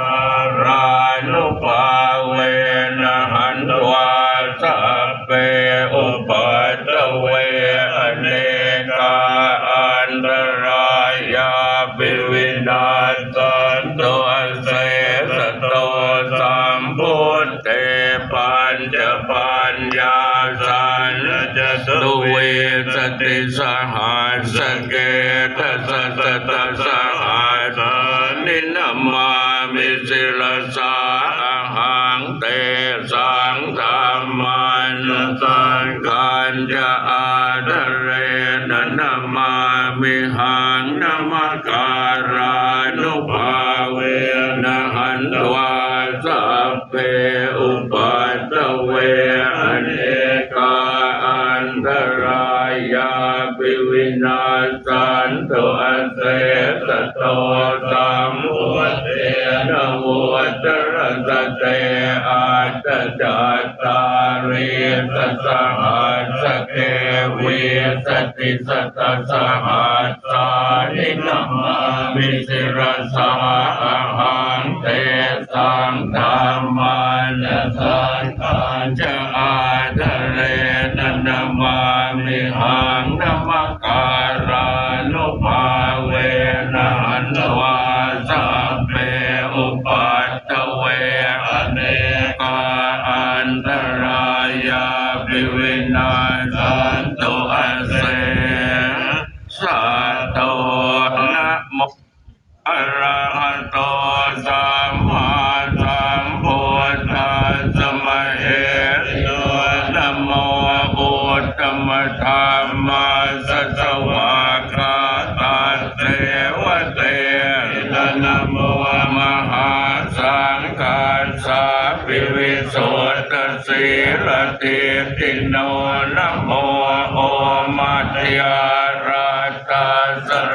ารานุภาเวนะหันตวาสัพเพอุปัตตเวอเนกาอันตรายาปิวินาสันโตเสสโตสัมพุทเตปัญจปัญญาสันจะตุเวสติสหัสเกตสัสตสหัสนินามา สิลสาหังเตสังธรรมันสังกันจะอาดเรนนามามิหังนามาการานุภาเวนะหันตวาสัพเพอุปัตตเวอเนกาอันตรายาปิวินาสันโตอเสสโต สเตอาตจัตตาริสสหัสเกวิสติสตสหัสสานินามามิสิรสาอาหังเตสังธรรมันสังขันจะอาทะเรนนามามิหา วินาสันตุอาเสสัตโตนะโมอะระหะโตสัมมาสัมพุทธัสสะมะเอโตนะโมพุทธมะธัมมาสัสสะวะกาตาเตวะเตนะโมมหาสังฆาสา โสตสีรติติโนนะโมโอมัตยา